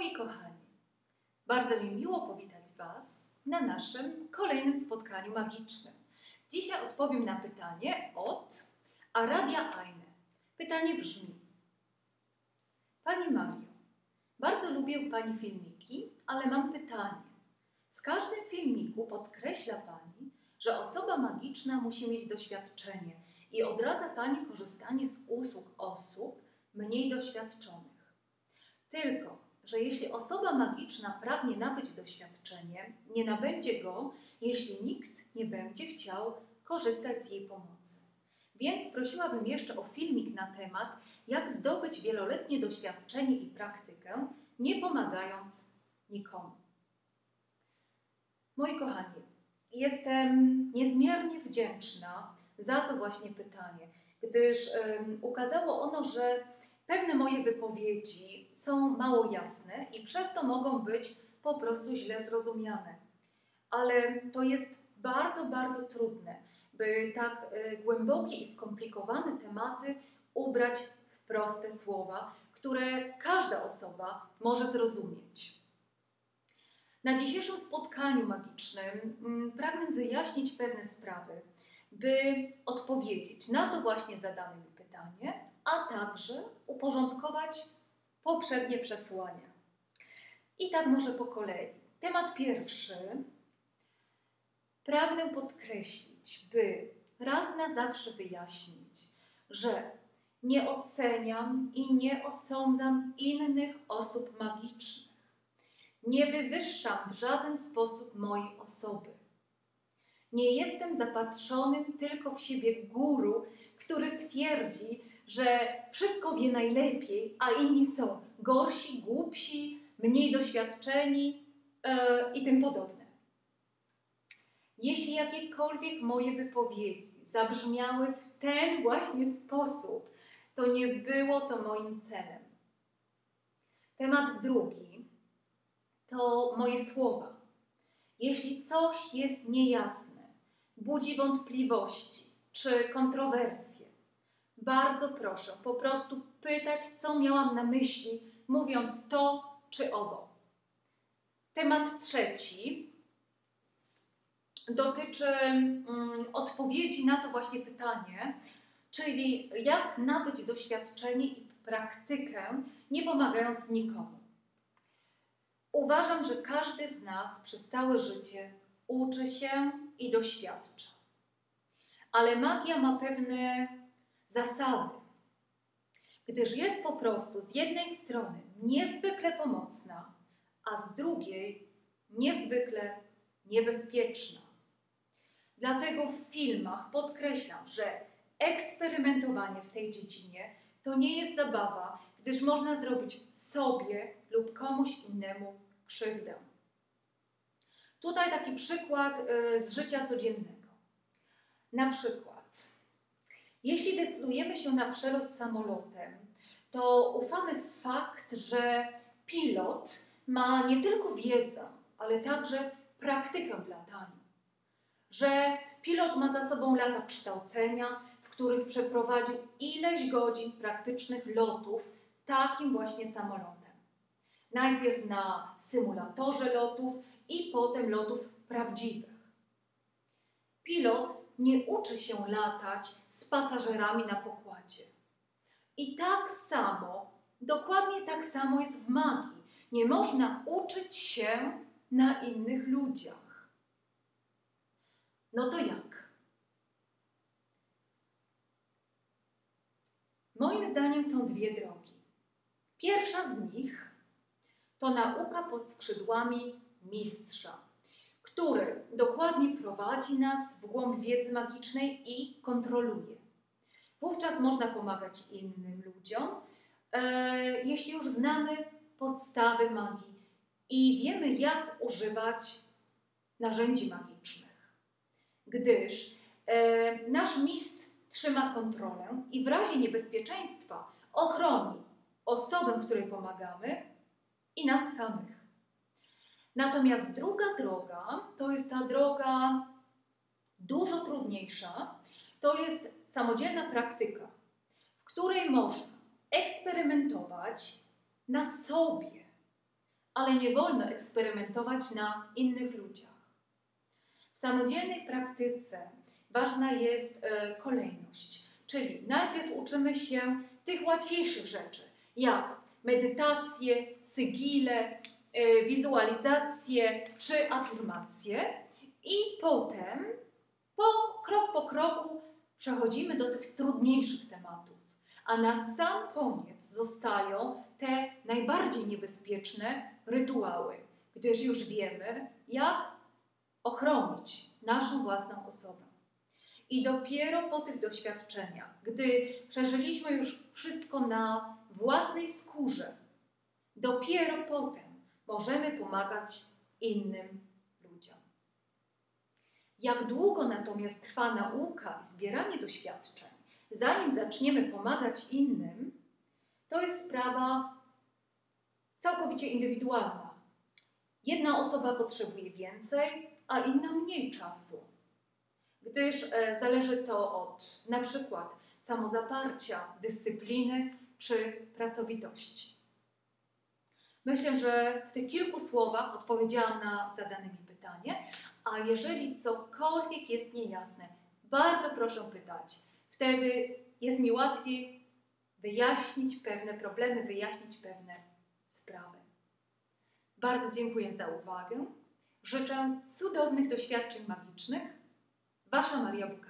Moi kochani, bardzo mi miło powitać Was na naszym kolejnym spotkaniu magicznym. Dzisiaj odpowiem na pytanie od Aradia Eine. Pytanie brzmi: Pani Mario, bardzo lubię Pani filmiki, ale mam pytanie. W każdym filmiku podkreśla Pani, że osoba magiczna musi mieć doświadczenie i odradza Pani korzystanie z usług osób mniej doświadczonych. Tylko, że jeśli osoba magiczna pragnie nabyć doświadczenie, nie nabędzie go, jeśli nikt nie będzie chciał korzystać z jej pomocy. Więc prosiłabym jeszcze o filmik na temat, jak zdobyć wieloletnie doświadczenie i praktykę, nie pomagając nikomu. Moi kochani, jestem niezmiernie wdzięczna za to właśnie pytanie, gdyż um, ukazało ono, że pewne moje wypowiedzi są mało jasne i przez to mogą być po prostu źle zrozumiane. Ale to jest bardzo, bardzo trudne, by tak e, głębokie i skomplikowane tematy ubrać w proste słowa, które każda osoba może zrozumieć. Na dzisiejszym spotkaniu magicznym mm, pragnę wyjaśnić pewne sprawy, by odpowiedzieć na to właśnie zadane mi pytanie, a także uporządkować poprzednie przesłania. I tak może po kolei. Temat pierwszy. Pragnę podkreślić, by raz na zawsze wyjaśnić, że nie oceniam i nie osądzam innych osób magicznych. Nie wywyższam w żaden sposób mojej osoby. Nie jestem zapatrzonym tylko w siebie guru, który twierdzi, że wszystko wie najlepiej, a inni są gorsi, głupsi, mniej doświadczeni yy, i tym podobne. Jeśli jakiekolwiek moje wypowiedzi zabrzmiały w ten właśnie sposób, to nie było to moim celem. Temat drugi to moje słowa. Jeśli coś jest niejasne, budzi wątpliwości czy kontrowersje, bardzo proszę po prostu pytać, co miałam na myśli, mówiąc to czy owo. Temat trzeci dotyczy um, odpowiedzi na to właśnie pytanie, czyli jak nabyć doświadczenie i praktykę, nie pomagając nikomu. Uważam, że każdy z nas przez całe życie uczy się i doświadcza. Ale magia ma pewne zasady, gdyż jest po prostu z jednej strony niezwykle pomocna, a z drugiej niezwykle niebezpieczna. Dlatego w filmach podkreślam, że eksperymentowanie w tej dziedzinie to nie jest zabawa, gdyż można zrobić sobie lub komuś innemu krzywdę. Tutaj taki przykład y, z życia codziennego. Na przykład jeśli decydujemy się na przelot samolotem, to ufamy w fakt, że pilot ma nie tylko wiedzę, ale także praktykę w lataniu. Że pilot ma za sobą lata kształcenia, w których przeprowadził ileś godzin praktycznych lotów takim właśnie samolotem. Najpierw na symulatorze lotów i potem lotów prawdziwych. Pilot nie uczy się latać z pasażerami na pokładzie. I tak samo, dokładnie tak samo jest w magii. Nie można uczyć się na innych ludziach. No to jak? Moim zdaniem są dwie drogi. Pierwsza z nich to nauka pod skrzydłami mistrza który dokładnie prowadzi nas w głąb wiedzy magicznej i kontroluje. Wówczas można pomagać innym ludziom, e, jeśli już znamy podstawy magii i wiemy, jak używać narzędzi magicznych. Gdyż e, nasz mistrz trzyma kontrolę i w razie niebezpieczeństwa ochroni osobę, której pomagamy i nas samych. Natomiast druga droga to jest ta droga dużo trudniejsza, to jest samodzielna praktyka, w której można eksperymentować na sobie, ale nie wolno eksperymentować na innych ludziach. W samodzielnej praktyce ważna jest e, kolejność, czyli najpierw uczymy się tych łatwiejszych rzeczy, jak medytacje, sygile, e, wizualizacje czy afirmacje, i potem po, krok po kroku przechodzimy do tych trudniejszych tematów. A na sam koniec zostają te najbardziej niebezpieczne rytuały, gdyż już wiemy, jak ochronić naszą własną osobę. I dopiero po tych doświadczeniach, gdy przeżyliśmy już wszystko na własnej skórze, dopiero potem możemy pomagać innym ludziom. Jak długo natomiast trwa nauka i zbieranie doświadczeń, zanim zaczniemy pomagać innym, to jest sprawa całkowicie indywidualna. Jedna osoba potrzebuje więcej, a inna mniej czasu, gdyż e, zależy to od na przykład samozaparcia, dyscypliny czy pracowitości. Myślę, że w tych kilku słowach odpowiedziałam na zadane mi pytanie, a jeżeli cokolwiek jest niejasne, bardzo proszę pytać. Wtedy jest mi łatwiej wyjaśnić pewne problemy, wyjaśnić pewne sprawy. Bardzo dziękuję za uwagę. Życzę cudownych doświadczeń magicznych. Wasza Maria Buka.